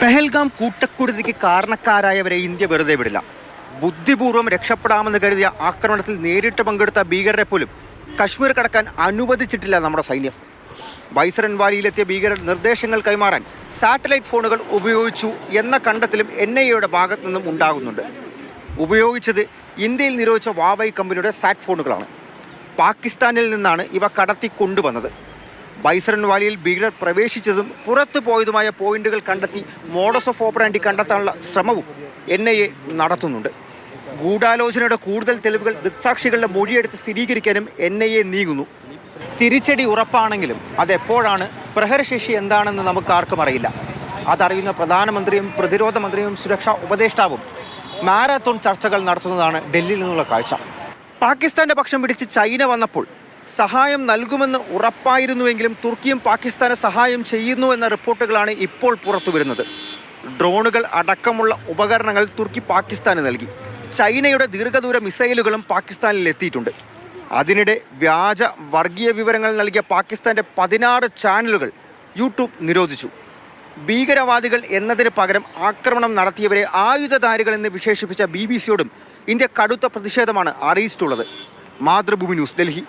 Pahalgam കൂട്ടക്കുരുതിക്ക് കാരണക്കാരായവരെ India വെറുതെ വിടില്ല. ബുദ്ധിപൂർവം രക്ഷപ്പെടാമെന്ന് കരുതിയ ആക്രമണത്തിൽ നേരിട്ട് പങ്കെടുത്ത ഭീകരരെ പോലും കശ്മീർ കടക്കാൻ അനുവദിച്ചിട്ടില്ല നമ്മുടെ സൈന്യം. ബൈസറൻ വാലിയിലെത്തിയ ഭീകരർ നിർദ്ദേശങ്ങൾ കൈമാറാൻ സാറ്റലൈറ്റ് ഫോണുകൾ ഉപയോഗിച്ചു എന്ന കണ്ടെത്തലും എൻ ഐ എയുടെ ഭാഗത്തു നിന്നും ഉണ്ടാകുന്നുണ്ട്. ഉപയോഗിച്ചത് ഇന്ത്യയിൽ നിരോധിച്ച വാവൈ കമ്പനിയുടെ സാറ്റ് ഫോണുകളാണ്. പാകിസ്ഥാനിൽ നിന്നാണ് ഇവ കടത്തി കൊണ്ടുവന്നത് ബൈസറൻ വാലിയിൽ ഭീകരർ പ്രവേശിച്ചതും പുറത്തു പോയതുമായ പോയിന്റുകൾ കണ്ടെത്തി മോഡസ് ഓഫ് ഓപ്പറാൻഡി കണ്ടെത്താനുള്ള ശ്രമവും എൻ ഐ എ നടത്തുന്നുണ്ട്. ഗൂഢാലോചനയുടെ കൂടുതൽ തെളിവുകൾ ദൃക്സാക്ഷികളുടെ മൊഴിയെടുത്ത് സ്ഥിരീകരിക്കാനും എൻ ഐ എ നീങ്ങുന്നു. തിരിച്ചടി ഉറപ്പാണെങ്കിലും അതെപ്പോഴാണ്? പ്രഹരശേഷി എന്താണെന്ന് നമുക്ക് ആർക്കും അറിയില്ല. അതറിയുന്ന പ്രധാനമന്ത്രിയും പ്രതിരോധ മന്ത്രിയും സുരക്ഷാ ഉപദേഷ്ടാവും മാരാത്തോൺ ചർച്ചകൾ നടത്തുന്നതാണ് ഡൽഹിയിൽ നിന്നുള്ള കാഴ്ച. പാകിസ്ഥാന്റെ പക്ഷം പിടിച്ച് ചൈന വന്നപ്പോൾ സഹായം നൽകുമെന്ന് ഉറപ്പായിരുന്നുവെങ്കിലും തുർക്കിയും പാകിസ്ഥാന് സഹായം ചെയ്യുന്നു എന്ന റിപ്പോർട്ടുകളാണ് ഇപ്പോൾ പുറത്തു വരുന്നത്. ഡ്രോണുകൾ അടക്കമുള്ള ഉപകരണങ്ങൾ തുർക്കി പാകിസ്ഥാന് നൽകി. ചൈനയുടെ ദീർഘദൂര മിസൈലുകളും പാകിസ്ഥാനിൽ എത്തിയിട്ടുണ്ട്. അതിനിടെ വ്യാജ വർഗീയ വിവരങ്ങൾ നൽകിയ പാകിസ്ഥാന്റെ പതിനാറ് ചാനലുകൾ യൂട്യൂബ് നിരോധിച്ചു. ഭീകരവാദികൾ എന്നതിന് പകരം ആക്രമണം നടത്തിയവരെ ആയുധധാരികൾ എന്ന് വിശേഷിപ്പിച്ച ബി ബി സിയോടും ഇന്ത്യ കടുത്ത പ്രതിഷേധമാണ് അറിയിച്ചിട്ടുള്ളത്. മാതൃഭൂമി ന്യൂസ് ഡൽഹി.